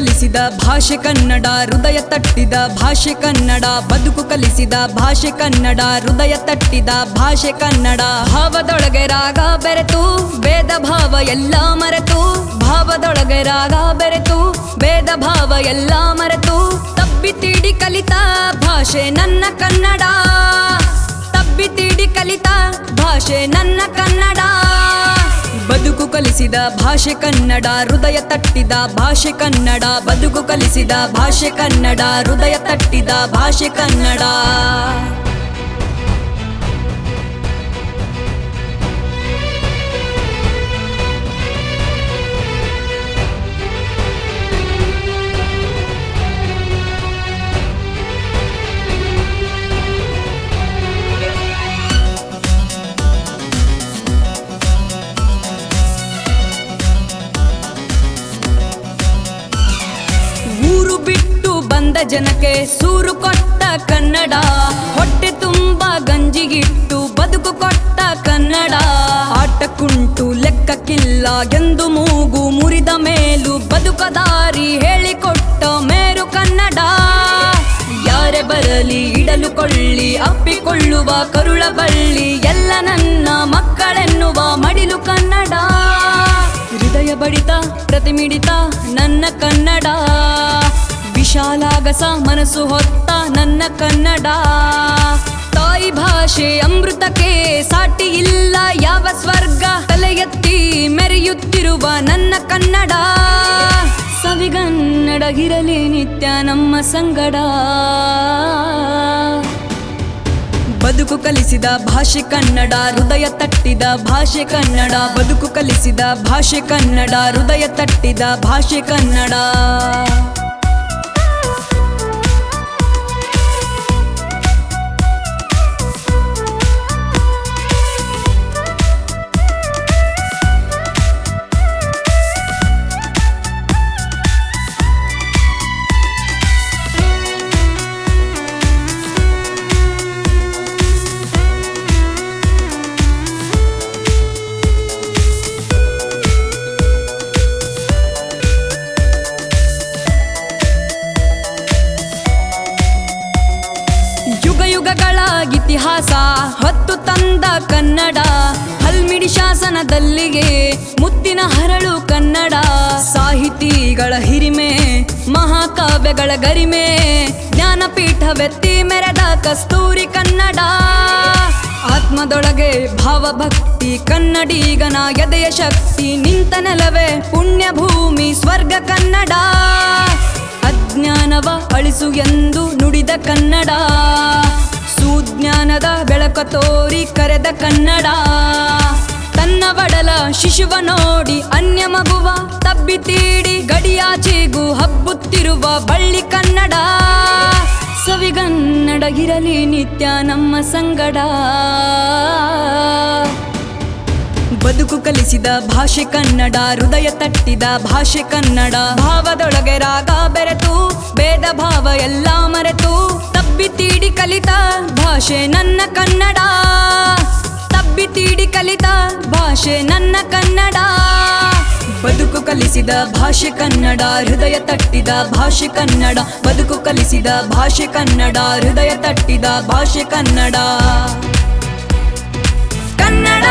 ಕಲಿಸಿದ ಭಾಷೆ ಕನ್ನಡ, ಹೃದಯ ತಟ್ಟಿದ ಭಾಷೆ ಕನ್ನಡ, ಬದುಕು ಕಲಿಸಿದ ಭಾಷೆ ಕನ್ನಡ, ಹೃದಯ ತಟ್ಟಿದ ಭಾಷೆ ಕನ್ನಡ. ಭಾವದೊಳಗೆ ರಾಗ ಬೆರೆತು, ಭೇದ ಭಾವ ಎಲ್ಲ ಮರೆತು. ಭಾವದೊಳಗೆ ರಾಗ ಬೆರೆತು, ಭೇದ ಭಾವ ಎಲ್ಲ ಮರೆತು. ತಬ್ಬಿ ತೀಡಿ ಕಲಿತ ಭಾಷೆ ನನ್ನ ಕನ್ನಡ. ತಬ್ಬಿ ತೀಡಿ ಕಲಿತ ಭಾಷೆ ನನ್ನ ಕನ್ನಡ. ಕಲಿಸಿದ ಭಾಷೆ ಕನ್ನಡ, ಹೃದಯ ತಟ್ಟಿದ ಭಾಷೆ ಕನ್ನಡ, ಬದುಕು ಕಲಿಸಿದ ಭಾಷೆ ಕನ್ನಡ, ಹೃದಯ ತಟ್ಟಿದ ಭಾಷೆ ಕನ್ನಡ. ಬಂದ ಜನಕ್ಕೆ ಸೂರು ಕೊಟ್ಟ ಕನ್ನಡ. ಹೊಟ್ಟೆ ತುಂಬ ಗಂಜಿಗಿಟ್ಟು ಬದುಕು ಕೊಟ್ಟ ಕನ್ನಡ. ಆಟ ಕುಂಟು ಲೆಕ್ಕಕ್ಕಿಲ್ಲ ಎಂದು ಮೂಗು ಮುರಿದ ಮೇಲೂ ಬದುಕ ದಾರಿ ಹೇಳಿಕೊಟ್ಟ ಮೇರು ಕನ್ನಡ. ಯಾರೇ ಬರಲಿ ಇಡಲು ಕೊಳ್ಳಿ, ಅಪ್ಪಿಕೊಳ್ಳುವ ಕರುಳ ಬಳ್ಳಿ, ಎಲ್ಲ ನನ್ನ ಮಕ್ಕಳೆನ್ನುವ ಮಡಿಲು ಕನ್ನಡ. ಹೃದಯ ಬಡಿತ, ಪ್ರತಿಮಿಡಿತ, ನನ್ನ ಕನ್ನಡ. ವಿಶಾಲಾಗಸ ಮನಸ್ಸು ಹೊತ್ತ ನನ್ನ ಕನ್ನಡ. ತಾಯಿ ಭಾಷೆ ಅಮೃತಕ್ಕೆ ಸಾಟಿ ಇಲ್ಲ, ಯಾವ ಸ್ವರ್ಗ ತಲೆ ಎತ್ತಿ ಮೆರೆಯುತ್ತಿರುವ ನನ್ನ ಕನ್ನಡ. ಸವಿಗನ್ನಡಗಿರಲಿ ನಿತ್ಯ ನಮ್ಮ ಸಂಗಡ. ಬದುಕು ಕಲಿಸಿದ ಭಾಷೆ ಕನ್ನಡ, ಹೃದಯ ತಟ್ಟಿದ ಭಾಷೆ ಕನ್ನಡ. ಬದುಕು ಕಲಿಸಿದ ಭಾಷೆ ಕನ್ನಡ, ಹೃದಯ ತಟ್ಟಿದ ಭಾಷೆ ಕನ್ನಡ. ಇತಿಹಾಸ, ಹೊತ್ತು ತಂದ ಕನ್ನಡ. ಹಲ್ಮಿಡಿ ಶಾಸನದಲ್ಲಿಗೆ ಮುತ್ತಿನ ಹರಳು ಕನ್ನಡ. ಸಾಹಿತಿಗಳ ಹಿರಿಮೆ, ಮಹಾಕಾವ್ಯಗಳ ಗರಿಮೆ. ಜ್ಞಾನಪೀಠವೆತ್ತಿ ಮೆರೆದ ಕಸ್ತೂರಿ ಕನ್ನಡ. ಆತ್ಮದೊಳಗೆ ಭಾವಭಕ್ತಿ, ಕನ್ನಡಿಗನ ಎದೆಯ ಶಕ್ತಿ. ನಿಂತ ನೆಲವೇ ಪುಣ್ಯ ಭೂಮಿ ಸ್ವರ್ಗ ಕನ್ನಡ. ಅಜ್ಞಾನವ ಅಳಿಸು ಎಂದು ನುಡಿದ ಕನ್ನಡ. ಸುಜ್ಞಾನದ ಬೆಳಕ ತೋರಿ ಕರೆದ ಕನ್ನಡ. ತನ್ನ ಬಡಲ ಶಿಶುವ ನೋಡಿ ಅನ್ಯ ಮಗುವ ತಬ್ಬಿ ತೀಡಿ ಗಡಿಯಾಚೆಗೂ ಹಬ್ಬುತ್ತಿರುವ ಬಳ್ಳಿ ಕನ್ನಡ. ಸವಿಗನ್ನಡಗಿರಲಿ ನಿತ್ಯ ನಮ್ಮ ಸಂಗಡ. ಬದುಕು ಕಲಿಸಿದ ಭಾಷೆ ಕನ್ನಡ, ಹೃದಯ ತಟ್ಟಿದ ಭಾಷೆ ಕನ್ನಡ. ಭಾವದೊಳಗೆ ರಾಗ ಬೆರೆತು, ಭೇದ ಭಾವ ಎಲ್ಲ ಮರೆತು. ಕಲಿತ ಭಾಷೆ ನನ್ನ ಕನ್ನಡ. ತಬ್ಬಿ ತೀಡಿ ಕಲಿತ ಭಾಷೆ ನನ್ನ ಕನ್ನಡ. ಬದುಕು ಕಲಿಸಿದ ಭಾಷೆ ಕನ್ನಡ, ಹೃದಯ ತಟ್ಟಿದ ಭಾಷೆ ಕನ್ನಡ. ಬದುಕು ಕಲಿಸಿದ ಭಾಷೆ ಕನ್ನಡ, ಹೃದಯ ತಟ್ಟಿದ ಭಾಷೆ ಕನ್ನಡ. ಕನ್ನಡ.